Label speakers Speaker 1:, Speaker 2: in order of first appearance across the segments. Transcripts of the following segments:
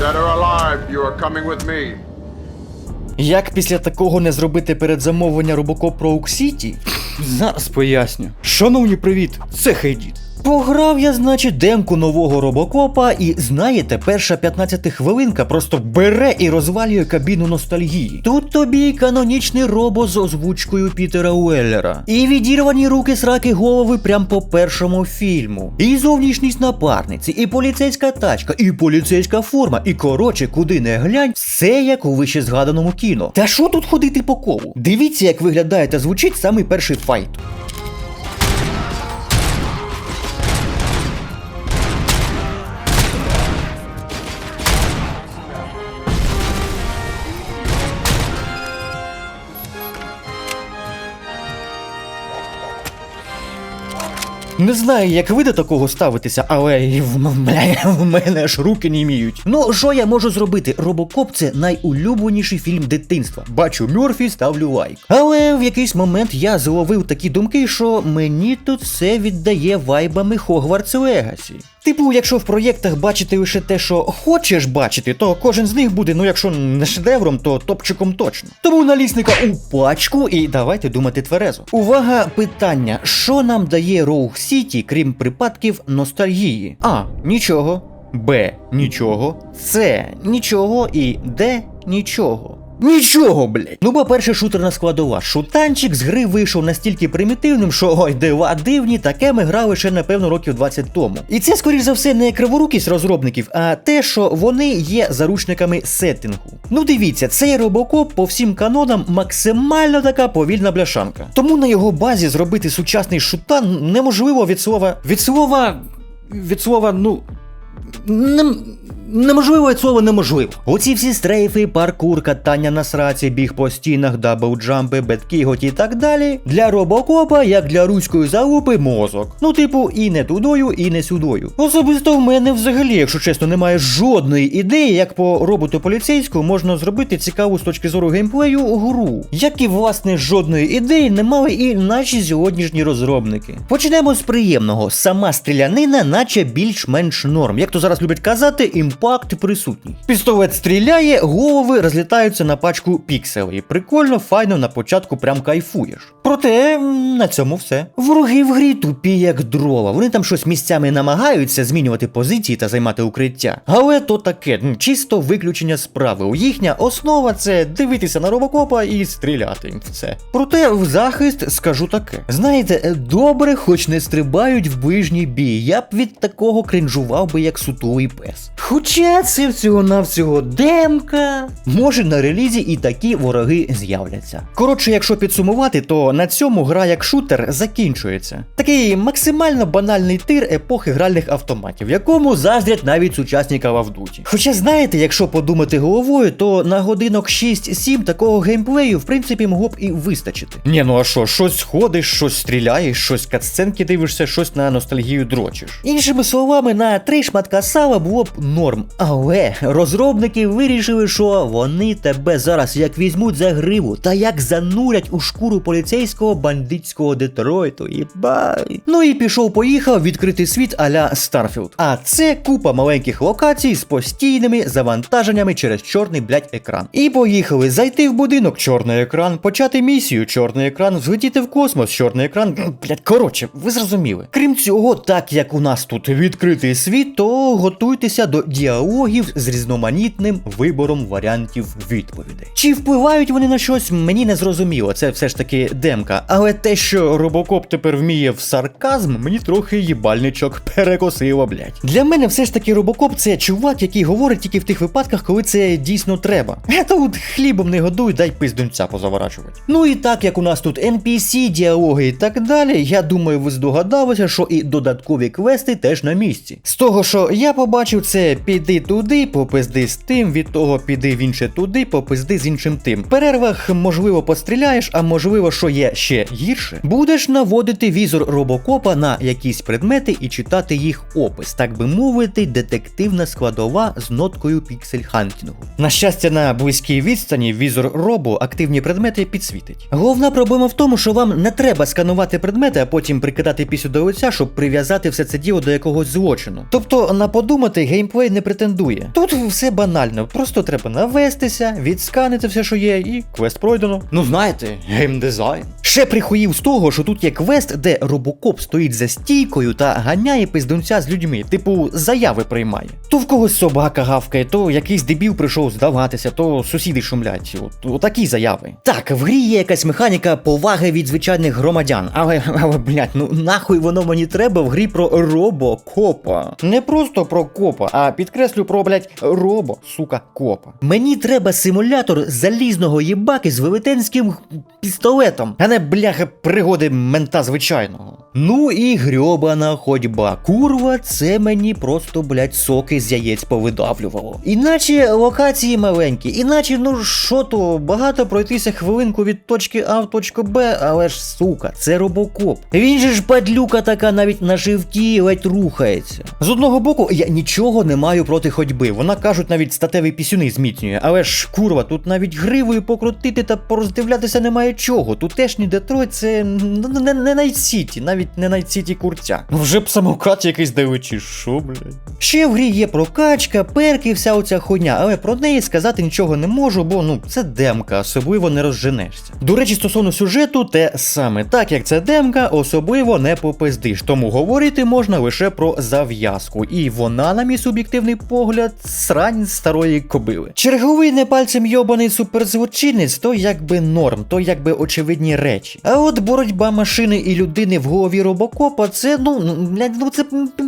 Speaker 1: Dead or alive, you are coming with me.
Speaker 2: Як після такого не зробити передзамовлення Робокоп про Уксіті? Зараз поясню. Шановні, привіт, це Хейдіт. Пограв я, значить, демку нового робокопа, і знаєте, перша 15 хвилинка просто бере і розвалює кабіну ностальгії. Тут тобі канонічний робо з озвучкою Пітера Уеллера. І відірвані руки сраки голови прям по першому фільму. І зовнішність напарниці, і поліцейська тачка, і поліцейська форма, і коротше, куди не глянь, все як у вище згаданому кіно. Та що тут ходити по колу? Дивіться, як виглядає та звучить самий перший файт. Не знаю, як ви до такого ставитеся, але бля, в мене аж руки не міють. Ну, що я можу зробити? Робокоп це найулюбленіший фільм дитинства. Бачу Мюрфі, ставлю лайк. Але в якийсь момент я зловив такі думки, що мені тут все віддає вайбами Хогвартс Легасі. Типу, якщо в проєктах бачити лише те, що хочеш бачити, то кожен з них буде, ну якщо не шедевром, то топчиком точно. Тому налісника у пачку і давайте думати тверезо. Увага, питання: що нам дає Роуг Сіті, крім припадків ностальгії? А. Нічого. Б. Нічого. С. Нічого. І Д. Нічого. Нічого, блять. Ну, по-перше, шутерна складова. Шутанчик з гри вийшов настільки примітивним, що ой, дива дивні, таке ми грали ще напевно років 20 тому. І це, скоріш за все, не криворукість розробників, а те, що вони є заручниками сеттингу. Ну дивіться, цей робокоп по всім канонам максимально така повільна бляшанка. Тому на його базі зробити сучасний шутан неможливо від слова. Від слова. Від слова, ну. Не, неможливо від слова неможливо. Оці всі стрейфи, паркур, катання на сраці, біг по стінах, даблджампи, беткіготі і так далі. Для робокопа, як для руської залупи, мозок. Ну, типу, і не тудою, і не сюдою. Особисто в мене взагалі, якщо чесно, немає жодної ідеї, як по роботу поліцейському можна зробити цікаву з точки зору геймплею гру. Як і власне жодної ідеї не мали і наші сьогоднішні розробники. Почнемо з приємного. Сама стрілянина, наче більш-менш норм. Як то зараз люблять казати, імпакт присутній. Пістолет стріляє, голови розлітаються на пачку пікселей. Прикольно, файно на початку прям кайфуєш. Проте на цьому все. Вороги в грі тупі, як дрова. Вони там щось місцями намагаються змінювати позиції та займати укриття. Але то таке, чисто виключення справи. Їхня основа це дивитися на робокопа і стріляти. Все. Проте в захист скажу таке. Знаєте, е, добре, хоч не стрибають в ближній бій. Я б від такого кринжував би як сутулий пес. Хоча це всього-навсього демка. Може на релізі і такі вороги з'являться. Коротше, якщо підсумувати, то на цьому гра як шутер закінчується. Такий максимально банальний тир епохи гральних автоматів, якому заздрять навіть сучасні Duty. Хоча знаєте, якщо подумати головою, то на годинок 6-7 такого геймплею в принципі могло б і вистачити. Ні, ну а що, щось ходиш, щось стріляєш, щось катсценки дивишся, щось на ностальгію дрочиш. Іншими словами, на три шматка сала було б норм. Але розробники вирішили, що вони тебе зараз як візьмуть за гриву та як занурять у шкуру поліцейського бандитського Детройту. Їбай. Ну і пішов поїхав відкритий світ аля Старфілд. А це купа маленьких локацій з постійними завантаженнями через чорний блядь, екран. І поїхали зайти в будинок, чорний екран, почати місію, чорний екран, злетіти в космос, чорний екран. Блядь, коротше, ви зрозуміли. Крім цього, так як у нас тут відкритий світ, то готуйтеся до діалогів з різноманітним вибором варіантів відповідей. Чи впливають вони на щось, мені не зрозуміло. Це все ж таки демка. Але те, що робокоп тепер вміє в сарказм, мені трохи їбальничок перекосило, блядь. Для мене все ж таки робокоп це чувак, який говорить тільки в тих випадках, коли це дійсно треба. А тут хлібом не годуй, дай пиздунця позаворачувати. Ну і так як у нас тут NPC, діалоги і так далі, я думаю, ви здогадалися, що і додаткові квести теж на місці. З того, що я побачив, це піди туди, попизди з тим, від того піди в інше туди, попизди з іншим тим. В перервах, можливо, постріляєш, а можливо, що є ще гірше. Будеш наводити візор робокопа на якісь предмети і читати їх опис, так би мовити, детективна складова з ноткою піксель-хантінгу. На щастя, на близькій відстані візор робо активні предмети підсвітить. Головна проблема в тому, що вам не треба сканувати предмети, а потім прикидати пісню до лиця, щоб прив'язати все це діло до якогось злочину. Тобто, на подумати, геймплей не претендує. Тут все банально, просто треба навестися, відсканити все, що є, і квест пройдено. Ну знаєте, геймдизайн. Ще прихуїв з того, що тут є квест, де робокоп стоїть за стійкою та ганяє пиздунця з людьми, типу заяви приймає. То в когось собака гавкає, то якийсь дебіл прийшов здаватися, то сусіди шумлять. От, отакі заяви. Так, в грі є якась механіка поваги від звичайних громадян. Але, але блядь, ну нахуй воно мені треба в грі про робокопа. Не просто про копа, а підкреслю про, блядь, робо, сука, копа. Мені треба симулятор залізного їбаки з велетенським пістолетом, а не бляха пригоди мента звичайного. Ну і грьобана ходьба. Курва, це мені просто, блядь, соки з яєць повидавлювало. Іначе локації маленькі, іначе, ну що то, багато пройтися хвилинку від точки А в точку Б, але ж сука, це робокоп. Він же ж падлюка така навіть на шифті ледь рухається. З одного боку, я нічого не маю проти ходьби. Вона кажуть, навіть статеві пісюни зміцнює. Але ж курва, тут навіть гривою покрутити та пороздивлятися немає чого. Тутешній Детройт це ну, не, Найт-Сіті, навіть не Найт-Сіті курця. Ну вже б самокат якийсь дали, чи що, блядь. Ще в грі є прокачка, перки, вся оця хуйня, але про неї сказати нічого не можу, бо ну це демка, особливо не розженешся. До речі, стосовно сюжету, те саме, так як це демка, особливо не попиздиш, тому говорити можна лише про зав'язку, і вона, на мій суб'єктивний погляд, срань старої кобили. Черговий не пальцем йобаний суперзвучинець, то якби норм, то якби очевидні речі. А от боротьба машини і людини в голові робокопа, це ну, блядь, ну це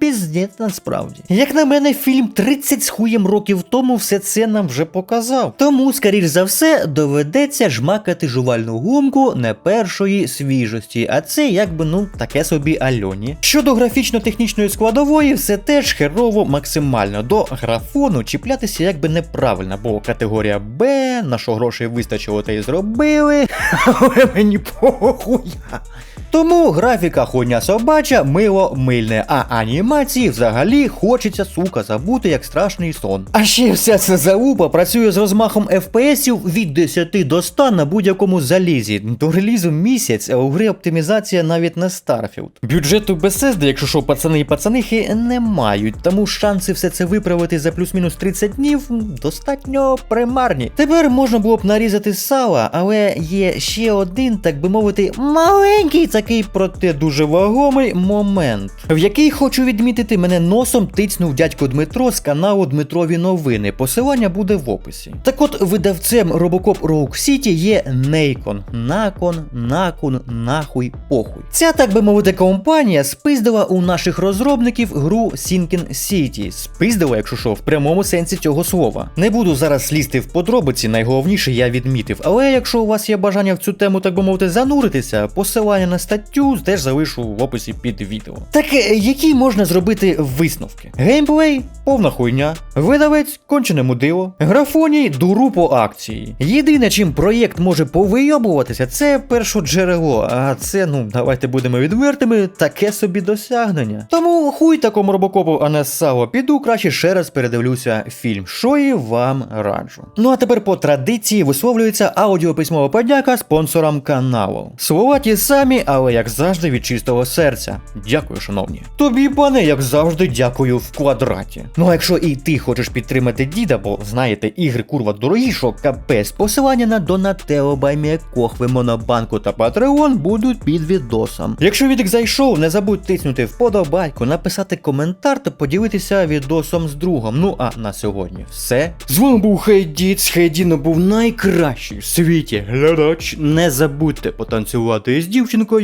Speaker 2: піздець насправді. Як на мене, фільм 30 з хуєм років тому все це нам вже показав. Тому, скоріш за все, доведеться жмакати жувальну гумку не першої свіжості, а це якби ну таке собі альоні. Щодо графічно-технічної складової, все теж херово максимально. До графону чіплятися якби неправильно, бо категорія Б, на що грошей вистачило, те й зробили. Але мені похуя. Тому графіка хуйня собача, мило мильне, а анімації взагалі хочеться, сука, забути як страшний сон. А ще вся ця залупа працює з розмахом FPS від 10 до 100 на будь-якому залізі. До релізу місяць, а у гри оптимізація навіть не Starfield. Бюджету Bethesda, якщо що, пацани і пацанихи не мають, тому шанси все це виправити за плюс-мінус 30 днів достатньо примарні. Тепер можна було б нарізати сала, але є ще один, так би мовити, маленький такий, проте дуже вагомий момент, в який хочу відмітити, мене носом тицнув дядько Дмитро з каналу Дмитрові новини. Посилання буде в описі. Так от видавцем Robocop Rogue City є Nacon. Након, накун, нахуй, похуй. Ця, так би мовити, компанія спиздила у наших розробників гру Sinking City. Спиздила, якщо що, в прямому сенсі цього слова. Не буду зараз лізти в подробиці, найголовніше я відмітив. Але якщо у вас є бажання в цю тему, так би мовити, зануритися, посилання на статтю теж залишу в описі під відео. Так е, які можна зробити висновки? Геймплей повна хуйня, видавець кончене мудило, графоній дуру по акції. Єдине, чим проєкт може повийобуватися, це першоджерело, а це, ну, давайте будемо відвертими, таке собі досягнення. Тому хуй такому робокопу, а не сало, піду краще ще раз передивлюся фільм, що і вам раджу. Ну а тепер по традиції висловлюється аудіописьмова подяка спонсорам каналу. Слова ті самі, але як завжди від чистого серця. Дякую, шановні. Тобі, пане, як завжди, дякую в квадраті. Ну а якщо і ти хочеш підтримати діда, бо знаєте, ігри курва дорогі, що капець, посилання на Донателло, Баймія Кохви, Монобанку та Патреон будуть під відосом. Якщо відик зайшов, не забудь тиснути вподобайку, написати коментар та поділитися відосом з другом. Ну а на сьогодні все. З вами був Хейдіц. Хейдіно був найкращий в світі глядач. Не забудьте потанцювати з дівчинкою.